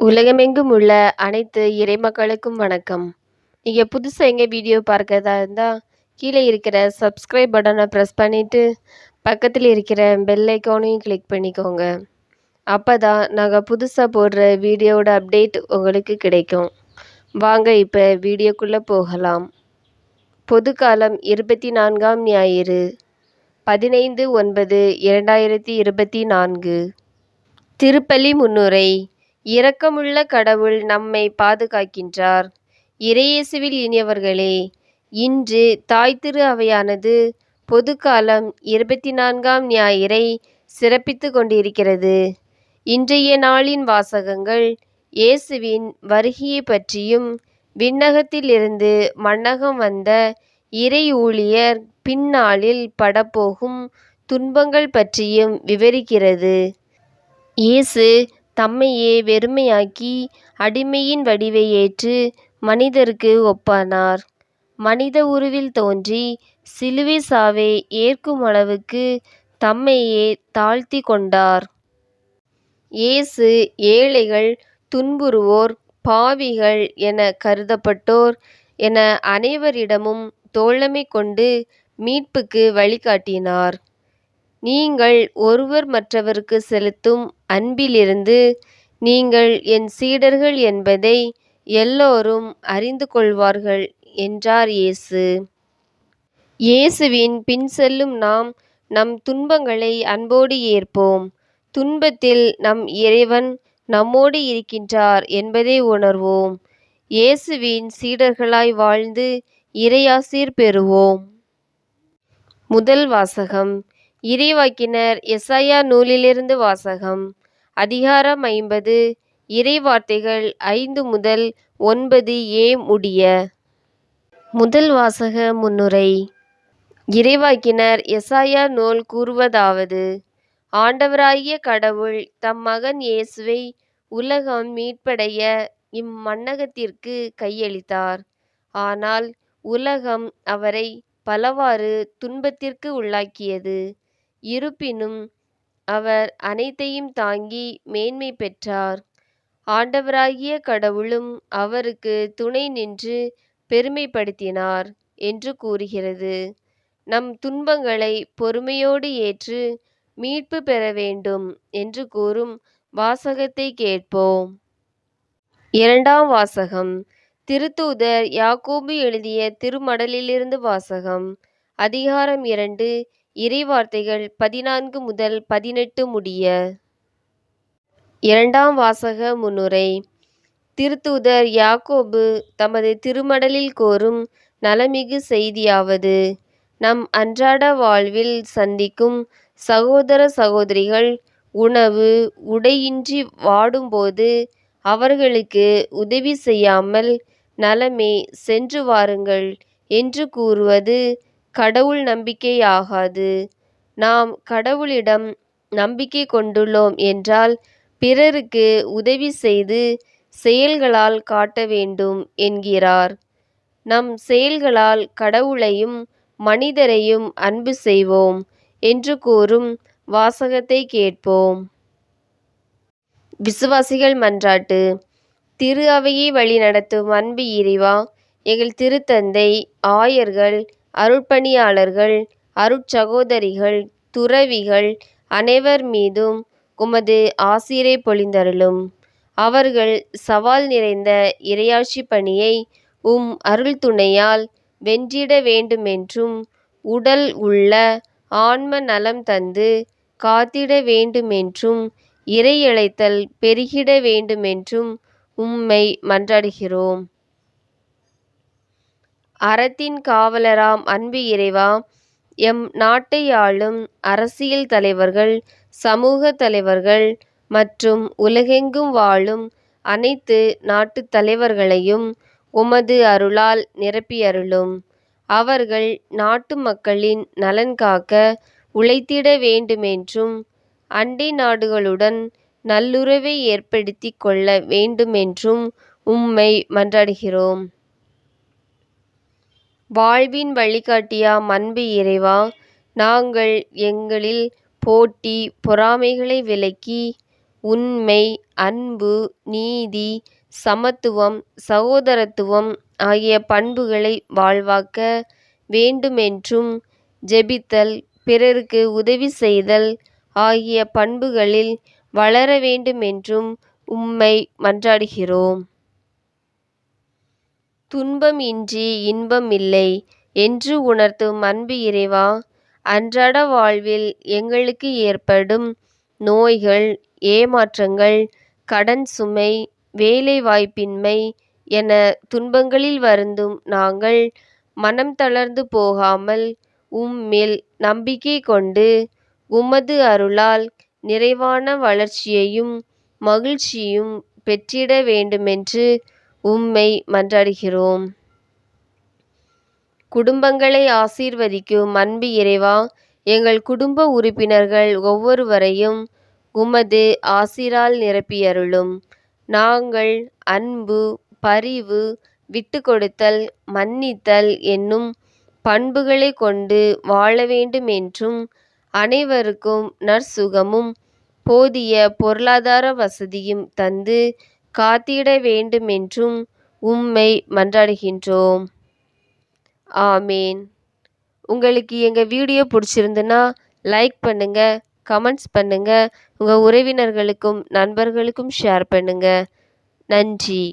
உலகமெங்கும் உள்ள அனைத்து இறைமக்களுக்கும் வணக்கம். நீங்கள் புதுசாக எங்கே வீடியோ பார்க்கறதா இருந்தால் கீழே இருக்கிற சப்ஸ்கிரைப் பட்டனை ப்ரெஸ் பண்ணிவிட்டு பக்கத்தில் இருக்கிற பெல் ஐக்கானையும் கிளிக் பண்ணிக்கோங்க. அப்போ தான் நாங்கள் புதுசாக போடுற வீடியோவோட அப்டேட் உங்களுக்கு கிடைக்கும். வாங்க இப்போ வீடியோக்குள்ளே போகலாம். பொது காலம் இருபத்தி நான்காம் ஞாயிறு பதினைந்து ஒன்பது இரண்டாயிரத்தி இருபத்தி நான்கு. திருப்பலி முன்னுரை இரக்கமுள்ள கடவுள் நம்மை பாதுகாக்கின்றார். இறையேசுவில் இனியவர்களே இன்று தாய் திரு அவையானது பொதுக்காலம் இருபத்தி நான்காம் ஞாயிறை சிறப்பித்து கொண்டிருக்கிறது. இன்றைய நாளின் வாசகங்கள் இயேசுவின் வருகையை பற்றியும் விண்ணகத்திலிருந்து மண்ணகம் வந்த இறை ஊழியர் பின்னாளில் படப்போகும் துன்பங்கள் பற்றியும் விவரிக்கிறது. இயேசு தம்மையே வெறுமையாக்கி அடிமையின் வடிவை ஏற்று மனிதருக்கு ஒப்பானார். மனித உருவில் தோன்றி சிலுவை சாவை ஏற்கும் அளவுக்கு தம்மையே தாழ்த்தி கொண்டார். இயேசு ஏழைகள் துன்புறுவோர் பாவிகள் என கருதப்பட்டோர் என அனைவரிடமும் தோழமை கொண்டு மீட்புக்கு வழிகாட்டினார். நீங்கள் ஒருவர் மற்றவருக்கு செலுத்தும் அன்பிலிருந்து நீங்கள் என் சீடர்கள் என்பதை எல்லோரும் அறிந்து கொள்வார்கள் என்றார் இயேசு. இயேசுவின் பின் செல்லும் நாம் நம் துன்பங்களை அன்போடு ஏற்போம். துன்பத்தில் நம் இறைவன் நம்மோடு இருக்கின்றார் என்பதை உணர்வோம். இயேசுவின் சீடர்களாய் வாழ்ந்து இறையாசீர் பெறுவோம். முதல் வாசகம். இறைவாக்கினர் எசாயா நூலிலிருந்து வாசகம். அதிகாரம் ஐம்பது. இறைவார்த்தைகள் ஐந்து முதல் ஒன்பது ஏ முடிய. முதல் வாசக முன்னுரை. இறைவாக்கினர் எசாயா நூல் கூறுவதாவது. ஆண்டவராகிய கடவுள் தம் மகன் இயேசுவை உலகம் மீட்படைய இம்மன்னகத்திற்கு கையளித்தார். ஆனால் உலகம் அவரை பலவாறு துன்பத்திற்கு உள்ளாக்கியது. இருப்பினும் அவர் அனைத்தையும் தாங்கி மேன்மை பெற்றார். ஆண்டவராகிய கடவுளும் அவருக்கு துணை நின்று பெருமைப்படுத்தினார் என்று கூறுகிறது. நம் துன்பங்களை பொறுமையோடு ஏற்று மீட்பு பெற வேண்டும் என்று கூறும் வாசகத்தை கேட்போம். இரண்டாம் வாசகம். திருத்தூதர் யாக்கோபு எழுதிய திருமடலிலிருந்து வாசகம். அதிகாரம் இரண்டு இறைவார்த்தைகள் பதினான்கு முதல் பதினெட்டு முடிய. இரண்டாம் வாசக முன்னுரை. திருத்தூதர் யாக்கோபு தமது திருமடலில் கோரும் நலமிகு செய்தியாவது நம் அன்றாட வாழ்வில் சந்திக்கும் சகோதர சகோதரிகள் உணவு உடையின்றி வாடும்போது அவர்களுக்கு உதவி செய்யாமல் நலமே சென்று வாருங்கள் என்று கூறுவது கடவுள் நம்பிக்கையாகாது. நாம் கடவுளிடம் நம்பிக்கை கொண்டுள்ளோம் என்றால் பிறருக்கு உதவி செய்து செயல்களால் காட்ட வேண்டும் என்கிறார். நம் செயல்களால் கடவுளையும் மனிதரையும் அன்பு செய்வோம் என்று கூறும் வாசகத்தை கேட்போம். விசுவாசிகள் மன்றாட்டு திரு அவையை வழி நடத்தும் அன்பு இறைவா எங்கள் திருத்தந்தை ஆயர்கள் அருட்பணியாளர்கள் அருட்சகோதரிகள் துறவிகள் அனைவர் மீதும் உமது ஆசிரை பொழிந்தருளும். அவர்கள் சவால் நிறைந்த இறையாட்சி பணியை உம் அருள் துணையால் வென்றிட வேண்டுமென்றும் உடல் உள்ள ஆன்ம நலம் தந்து காத்திட வேண்டுமென்றும் இறையழைத்தல் பெருகிட வேண்டுமென்றும் உம்மை மன்றாடுகிறோம். அறத்தின் காவலராம் அன்பு இறைவா எம் நாட்டை ஆளும் அரசியல் தலைவர்கள் சமூக தலைவர்கள் மற்றும் உலகெங்கும் வாழும் அனைத்து நாட்டு தலைவர்களையும் உமது அருளால் நிரப்பியருளும். அவர்கள் நாட்டு மக்களின் நலன் காக்க உழைத்திட வேண்டுமென்றும் அண்டை நாடுகளுடன் நல்லுறவை ஏற்படுத்தி கொள்ள வேண்டுமென்றும் உம்மை மன்றாடுகிறோம். வாழ்வின் வழிகாட்டியா அன்பு இறைவா நாங்கள் எங்களில் போட்டி பொறாமைகளை விலக்கி உண்மை அன்பு நீதி சமத்துவம் சகோதரத்துவம் ஆகிய பண்புகளை வாழ்வாக்க வேண்டுமென்றும் ஜெபித்தல் பிறருக்கு உதவி செய்தல் ஆகிய பண்புகளில் வளர வேண்டுமென்றும் உம்மை மன்றாடுகிறோம். துன்பம் இன்றி இன்பம் இல்லை என்று உணர்த்தும் அன்பு இறைவா அன்றாட வாழ்வில் எங்களுக்கு ஏற்படும் நோய்கள் ஏமாற்றங்கள் கடன் சுமை வேலை வாய்ப்பின்மை என துன்பங்களில் வருந்தும் நாங்கள் மனம் தளர்ந்து போகாமல் உம்மில் நம்பிக்கை கொண்டு உமது அருளால் நிறைவான வளர்ச்சியையும் மகிழ்ச்சியும் பெற்றிட வேண்டுமென்று உம்மை மன்றாடுகிறோம். குடும்பங்களை ஆசீர்வதிக்கும் அன்பு இறைவா எங்கள் குடும்ப உறுப்பினர்கள் ஒவ்வொருவரையும் உமது ஆசிரால் நிரப்பியருளும். நாங்கள் அன்பு பரிவு விட்டுக்கொடுத்தல் மன்னித்தல் என்னும் பண்புகளைக் கொண்டு வாழ வேண்டுமென்றும் அனைவருக்கும் நற்சுகமும் போதிய பொருளாதார வசதியும் தந்து காத்திட வேண்டுமென்றும் உம்மை மன்றாடுகின்றோம். ஆமீன் உங்களுக்கு எங்கள் வீடியோ பிடிச்சிருந்துன்னா லைக் பண்ணுங்க கமெண்ட்ஸ் பண்ணுங்க உங்கள் உறவினர்களுக்கும் நண்பர்களுக்கும் ஷேர் பண்ணுங்க. நன்றி.